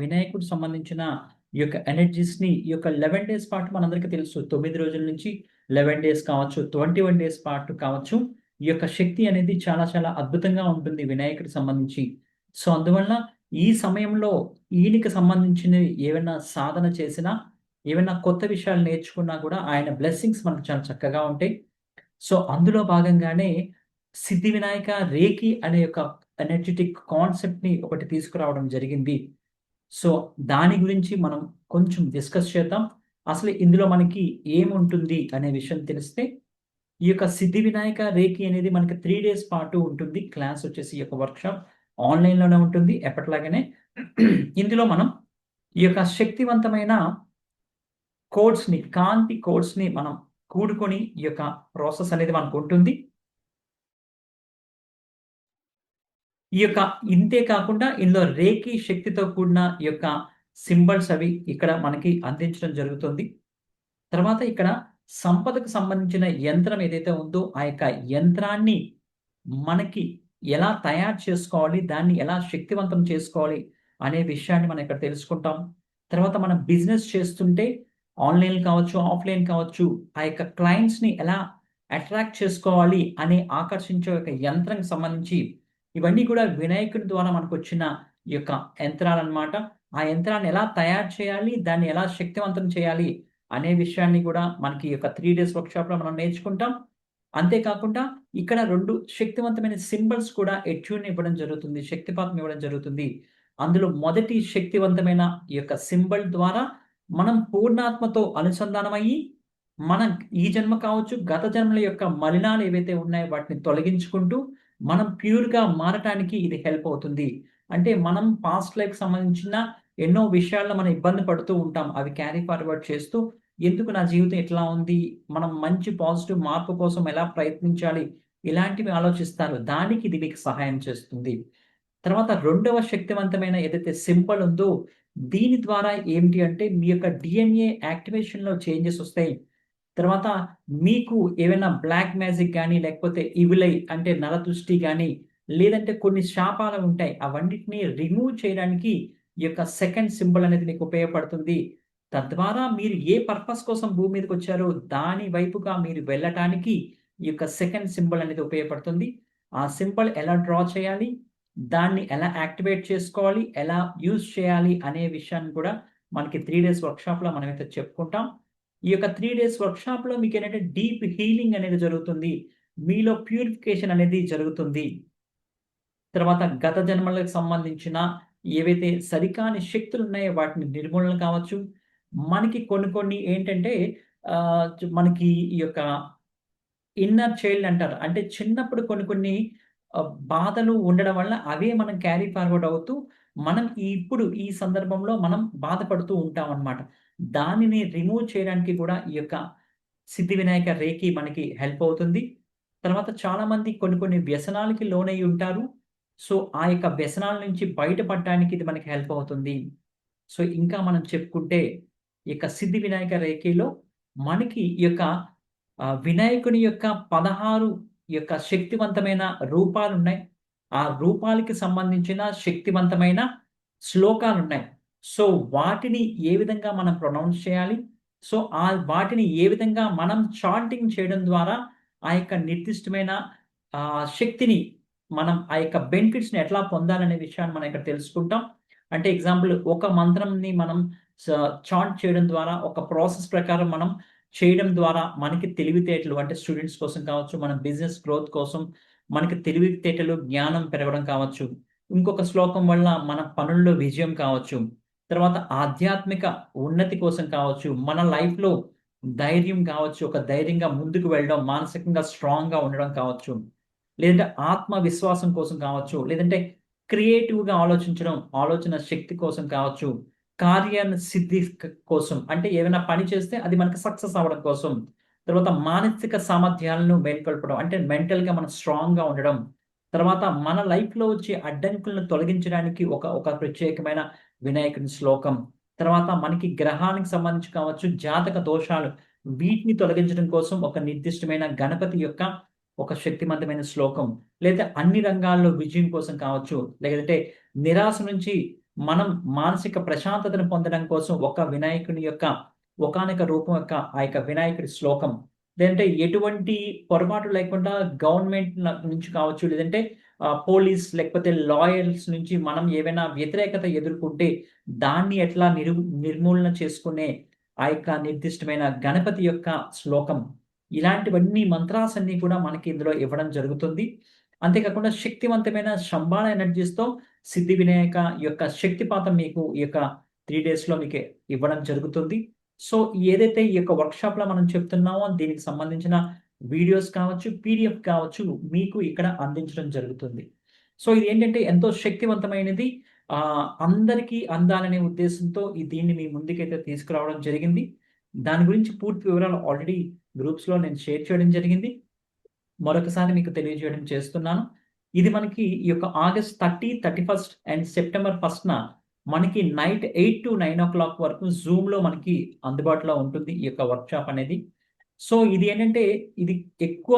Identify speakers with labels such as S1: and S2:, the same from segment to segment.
S1: వినాయకుడు సంబంధించిన ఈ యొక్క ఎనర్జీస్‌ని ఈ యొక్క 11 డేస్ పాటు మనందరికీ తెలుసు. తొమ్మిది రోజుల నుంచి 11 డేస్ కావచ్చు, 21 డేస్ పాటు కావచ్చు. ఈ యొక్క శక్తి అనేది చాలా చాలా అద్భుతంగా ఉంటుంది వినాయకుడికి సంబంధించి. సో, అందువల్ల ఈ సమయంలో ఈయనకి సంబంధించినవి ఏమైనా సాధన చేసినా, ఏమైనా కొత్త విషయాలు నేర్చుకున్నా కూడా ఆయన బ్లెస్సింగ్స్ మనకు చాలా చక్కగా ఉంటాయి. సో, అందులో భాగంగానే సిద్ధి వినాయక రేకి అనే ఒక ఎనర్జిటిక్ కాన్సెప్ట్‌ని ఒకటి తీసుకురావడం జరిగింది. సో, దాని గురించి మనం కొంచెం డిస్కస్ చేద్దాం. అసలు ఇందులో మనకి ఏముంటుంది అనే విషయం తెలిస్తే, ఈ యొక్క సిద్ధి వినాయక రేకి అనేది మనకి త్రీ డేస్ పాటు ఉంటుంది. క్లాస్ వచ్చేసి ఈ యొక్క వర్క్‌షాప్ ఆన్‌లైన్‌లోనే ఉంటుంది ఎప్పటిలాగానే. ఇందులో మనం ఈ యొక్క శక్తివంతమైన కోడ్స్‌ని, కాంతి కోడ్స్‌ని మనం కూడుకొని ఈ యొక్క ప్రాసెస్ అనేది మనకు ఉంటుంది ఈ యొక్క ఇంతే కాకుండా ఇందులో రేకి శక్తితో కూడిన ఈ యొక్క సింబల్స్ అవి ఇక్కడ మనకి అందించడం జరుగుతుంది. తర్వాత ఇక్కడ సంపదకు సంబంధించిన యంత్రం ఏదైతే ఉందో, ఆ యొక్క యంత్రాన్ని మనకి ఎలా తయారు చేసుకోవాలి, దాన్ని ఎలా శక్తివంతం చేసుకోవాలి అనే విషయాన్ని మనం ఇక్కడ తెలుసుకుంటాం. తర్వాత మనం బిజినెస్ చేస్తుంటే ఆన్‌లైన్ కావచ్చు, ఆఫ్‌లైన్ కావచ్చు. ఆ యొక్క క్లయింట్స్‌ని ఎలా అట్రాక్ట్ చేసుకోవాలి అనే ఆకర్షించే ఒక యంత్రం సంబంధించి ఇవన్నీ కూడా వినాయకుడి ద్వారా మనకొచ్చిన ఈ యొక్క యంత్రాలు అనమాట ఆ యంత్రాన్ని ఎలా తయారు చేయాలి, దాన్ని ఎలా శక్తివంతం చేయాలి అనే విషయాన్ని కూడా మనకి ఈ యొక్క త్రీ డేస్ వర్క్‌షాప్‌లో మనం నేర్చుకుంటాం. అంతేకాకుండా ఇక్కడ రెండు శక్తివంతమైన సింబల్స్ కూడా ఎట్యూన్ ఇవ్వడం జరుగుతుంది. శక్తిపాతం ఇవ్వడం జరుగుతుంది. అందులో మొదటి శక్తివంతమైన ఈ యొక్క సింబల్ ద్వారా మనం పూర్ణాత్మతో అనుసంధానమయ్యి, మనం ఈ జన్మ కావచ్చు, గత జన్మల యొక్క మలినాలు ఏవైతే ఉన్నాయో వాటిని తొలగించుకుంటూ, మనం ప్యూర్‌గా మారటానికి ఇది హెల్ప్ అవుతుంది. అంటే మనం పాస్ట్ లైఫ్ సంబంధించిన ఎన్నో విషయాల్లో మనం ఇబ్బంది పడుతూ ఉంటాం. అవి క్యారీ ఫార్వర్డ్ చేస్తూ, ఎందుకు నా జీవితం ఎట్లా ఉంది? మనం మంచి పాజిటివ్ మార్పు కోసం ఎలా ప్రయత్నించాలి? ఇలాంటివి ఆలోచిస్తారు. దానికి ఇది మీకు సహాయం చేస్తుంది. తర్వాత రెండవ శక్తివంతమైన ఏదైతే సింపుల్ ఉందో, దీని ద్వారా ఏంటి అంటే మీ యొక్క డీఎన్ఏ యాక్టివేషన్‌లో చేంజెస్ వస్తాయి. తర్వాత మీకు ఏవైనా బ్లాక్ మ్యాజిక్ కానీ లేకపోతే ఇవిలై అంటే నరదృష్టి కానీ లేదంటే కొన్ని శాపాలు ఉంటాయి. అవన్నిటిని రిమూవ్ చేయడానికి ఈ యొక్క సెకండ్ సింబల్ అనేది మీకు ఉపయోగపడుతుంది. తద్వారా మీరు ఏ పర్పస్ కోసం భూమి మీదకి వచ్చారో దాని వైపుగా మీరు వెళ్ళటానికి ఈ యొక్క సెకండ్ సింబల్ అనేది ఉపయోగపడుతుంది. ఆ సింబల్ ఎలా డ్రా చేయాలి? దాన్ని ఎలా యాక్టివేట్ చేసుకోవాలి? ఎలా యూజ్ చేయాలి? అనే విషయాన్ని కూడా మనకి త్రీ డేస్ వర్క్‌షాప్‌లో మనమైతే చెప్పుకుంటాం. ఈ యొక్క త్రీ డేస్ వర్క్‌షాప్‌లో మీకేంటంటే డీప్ హీలింగ్ అనేది జరుగుతుంది. మీలో ప్యూరిఫికేషన్ అనేది జరుగుతుంది. తర్వాత గత జన్మలకు సంబంధించిన ఏవైతే సరికాని శక్తులు ఉన్నాయో వాటిని నిర్మూలన కావచ్చు. మనకి కొన్ని కొన్ని ఏంటంటే మనకి ఈ యొక్క ఇన్నర్ చైల్డ్ అంటారు. అంటే చిన్నప్పుడు కొన్ని కొన్ని బాధలు ఉండడం వల్ల అవే మనం క్యారీ ఫార్వర్డ్ అవుతూ, మనం ఇప్పుడు ఈ సందర్భంలో మనం బాధపడుతూ ఉంటాం అన్నమాట దానిని రిమూవ్ చేయడానికి కూడా ఈ యొక్క సిద్ధి వినాయక రేకి మనకి హెల్ప్ అవుతుంది. తర్వాత చాలామంది కొన్ని కొన్ని వ్యసనాలకి లోనయ్యి ఉంటారు. సో, ఆ యొక్క వ్యసనాల నుంచి బయటపడడానికి ఇది మనకి హెల్ప్ అవుతుంది. సో, ఇంకా మనం చెప్పుకుంటే ఈ యొక్క సిద్ధి వినాయక రేకిలో మనకి ఈ యొక్క వినాయకుని యొక్క 16 ఈ యొక్క శక్తివంతమైన రూపాలు ఉన్నాయి ఆ రూపాలకి సంబంధించిన శక్తివంతమైన శ్లోకాలున్నాయి. సో, వాటిని ఏ విధంగా మనం ప్రొనౌన్స్ చేయాలి? సో, ఆ వాటిని ఏ విధంగా మనం చాంటింగ్ చేయడం ద్వారా ఆ యొక్క నిర్దిష్టమైన శక్తిని మనం ఆ యొక్క బెనిఫిట్స్‌ని ఎట్లా పొందాలనే విషయాన్ని మనం ఇక్కడ తెలుసుకుంటాం. అంటే ఎగ్జాంపుల్ ఒక మంత్రంని మనం చాంట్ చేయడం ద్వారా, ఒక ప్రాసెస్ ప్రకారం మనం చేయడం ద్వారా మనకి తెలివితేటలు అంటే స్టూడెంట్స్ కోసం కావచ్చు, మన బిజినెస్ గ్రోత్ కోసం మనకి తెలివితేటలు, జ్ఞానం పెరగడం కావచ్చు. ఇంకొక శ్లోకం వల్ల మన పనుల్లో విజయం కావచ్చు. తర్వాత ఆధ్యాత్మిక ఉన్నతి కోసం కావచ్చు, మన లైఫ్‌లో ధైర్యం కావచ్చు, ఒక ధైర్యంగా ముందుకు వెళ్ళడం, మానసికంగా స్ట్రాంగ్‌గా ఉండడం కావచ్చు. లేదంటే ఆత్మవిశ్వాసం కోసం కావచ్చు, లేదంటే క్రియేటివ్‌గా ఆలోచించడం, ఆలోచన శక్తి కోసం కావచ్చు, కార్యాన్ని సిద్ధి కోసం అంటే ఏమైనా పని చేస్తే అది మనకు సక్సెస్ అవ్వడం కోసం. తర్వాత మానసిక సామర్థ్యాలను మేల్కొల్పడం అంటే మెంటల్‌గా మనం స్ట్రాంగ్‌గా ఉండడం. తర్వాత మన లైఫ్‌లో వచ్చే అడ్డంకులను తొలగించడానికి ఒక ఒక ప్రత్యేకమైన వినాయకుని శ్లోకం. తర్వాత మనకి గ్రహానికి సంబంధించి కావచ్చు, జాతక దోషాలు వీటిని తొలగించడం కోసం ఒక నిర్దిష్టమైన గణపతి యొక్క ఒక శక్తివంతమైన శ్లోకం. లేదా అన్ని రంగాల్లో విజయం కోసం కావచ్చు, లేదంటే నిరాశ నుంచి మనం మానసిక ప్రశాంతతను పొందడం కోసం ఒక వినాయకుని యొక్క ఒకనొక రూపం యొక్క ఆ యొక్క వినాయకుడి శ్లోకం లేదంటే ఎటువంటి పొరపాటు లేకుండా గవర్నమెంట్ నుంచి కావచ్చు లేదంటే పోలీస్ లేకపోతే లాయర్స్ నుంచి మనం ఏవైనా వ్యతిరేకత ఎదుర్కొంటే దాన్ని ఎట్లా నిరు నిర్మూలన చేసుకునే ఆ యొక్క నిర్దిష్టమైన గణపతి యొక్క శ్లోకం. ఇలాంటివన్నీ మంత్రాస్ అన్ని కూడా మనకి ఇందులో ఇవ్వడం జరుగుతుంది. అంతేకాకుండా శక్తివంతమైన శంబాణ ఎనర్జీస్తో సిద్ధి వినాయక యొక్క శక్తిపాతం మీకు ఈ యొక్క త్రీ డేస్లో మీకు ఇవ్వడం జరుగుతుంది. సో ఏదైతే ఈ యొక్క వర్క్షాప్లో మనం చెప్తున్నామో దీనికి సంబంధించిన వీడియోస్ కావచ్చు పీడిఎఫ్ కావచ్చు మీకు ఇక్కడ అందించడం జరుగుతుంది. సో ఇది ఏంటంటే ఎంతో శక్తివంతమైనది. అందరికీ అందాలనే ఉద్దేశంతో ఈ దీన్ని మీ ముందుకైతే తీసుకురావడం జరిగింది. దాని గురించి పూర్తి వివరాలు ఆల్రెడీ గ్రూప్స్లో నేను షేర్ చేయడం జరిగింది. మరొకసారి మీకు తెలియజేయడం చేస్తున్నాను. ఇది మనకి ఈ యొక్క August thirty thirty first and September ఫస్ట్న మనకి night eight to nine o'clock వరకు జూమ్లో మనకి అందుబాటులో ఉంటుంది ఈ యొక్క వర్క్షాప్ అనేది. సో ఇది ఏంటంటే ఇది ఎక్కువ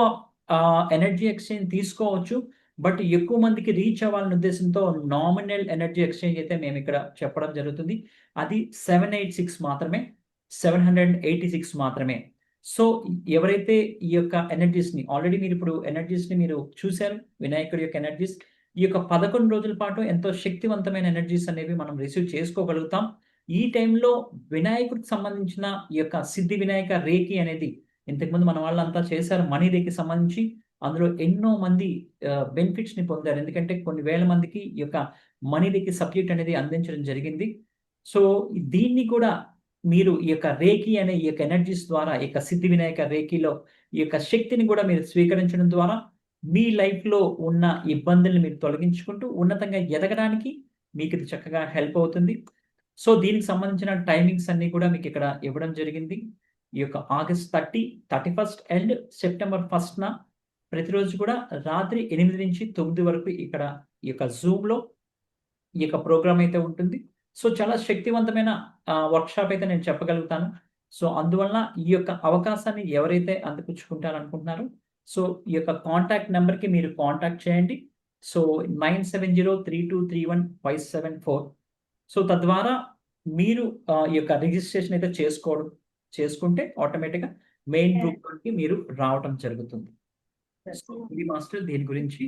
S1: ఎనర్జీ ఎక్స్చేంజ్ తీసుకోవచ్చు బట్ ఎక్కువ మందికి రీచ్ అవ్వాలనే ఉద్దేశంతో నామినల్ ఎనర్జీ ఎక్స్చేంజ్ అయితే మేము ఇక్కడ చెప్పడం జరుగుతుంది. అది సెవెన్ ఎయిట్ సిక్స్ మాత్రమే సెవెన్ హండ్రెడ్ ఎయిటీ సిక్స్ మాత్రమే. సో ఎవరైతే ఈ యొక్క ఎనర్జీస్ని ఆల్రెడీ మీరు ఇప్పుడు ఎనర్జీస్ని మీరు చూశారు వినాయకుడి యొక్క ఎనర్జీస్ ఈ యొక్క పదకొండు రోజుల పాటు ఎంతో శక్తివంతమైన ఎనర్జీస్ అనేవి మనం రిసీవ్ చేసుకోగలుగుతాం. ఈ టైంలో వినాయకుడికి సంబంధించిన ఈ యొక్క సిద్ధి వినాయక రేకి అనేది ఇంతకుముందు మన వాళ్ళంతా చేశారు మనీ రేకి సంబంధించి. అందులో ఎన్నో మంది బెనిఫిట్స్ని పొందారు. ఎందుకంటే కొన్ని వేల మందికి ఈ యొక్క మనీ రేకి సబ్జెక్ట్ అనేది అందించడం జరిగింది. సో దీన్ని కూడా మీరు ఈ యొక్క రేకి అనే ఈ యొక్క ఎనర్జీస్ ద్వారా ఈ యొక్క సిద్ధి వినాయక రేకిలో ఈ యొక్క శక్తిని కూడా మీరు స్వీకరించడం ద్వారా మీ లైఫ్లో ఉన్న ఇబ్బందుల్ని మీరు తొలగించుకుంటూ ఉన్నతంగా ఎదగడానికి మీకు ఇది చక్కగా హెల్ప్ అవుతుంది. సో దీనికి సంబంధించిన టైమింగ్స్ అన్ని కూడా మీకు ఇక్కడ ఇవ్వడం జరిగింది. ఈ యొక్క August thirty thirty first and September ఫస్ట్న ప్రతిరోజు కూడా రాత్రి ఎనిమిది నుంచి తొమ్మిది వరకు ఇక్కడ ఈ యొక్క జూమ్లో ఈ యొక్క ప్రోగ్రామ్ అయితే ఉంటుంది. సో చాలా శక్తివంతమైన వర్క్షాప్ అయితే నేను చెప్పగలుగుతాను. సో అందువలన ఈ యొక్క అవకాశాన్ని ఎవరైతే అందిపుచ్చుకుంటారనుకుంటున్నారో సో ఈ యొక్క కాంటాక్ట్ నెంబర్కి మీరు కాంటాక్ట్ చేయండి. So nine seven zero three two three one five seven four. So తద్వారా మీరు ఈ యొక్క రిజిస్ట్రేషన్ అయితే చేసుకోవడం చేసుకుంటే ఆటోమేటిక్గా మెయిన్ గ్రూప్కి మీరు రావడం జరుగుతుంది. సో ఇది మాస్టర్ దీని గురించి.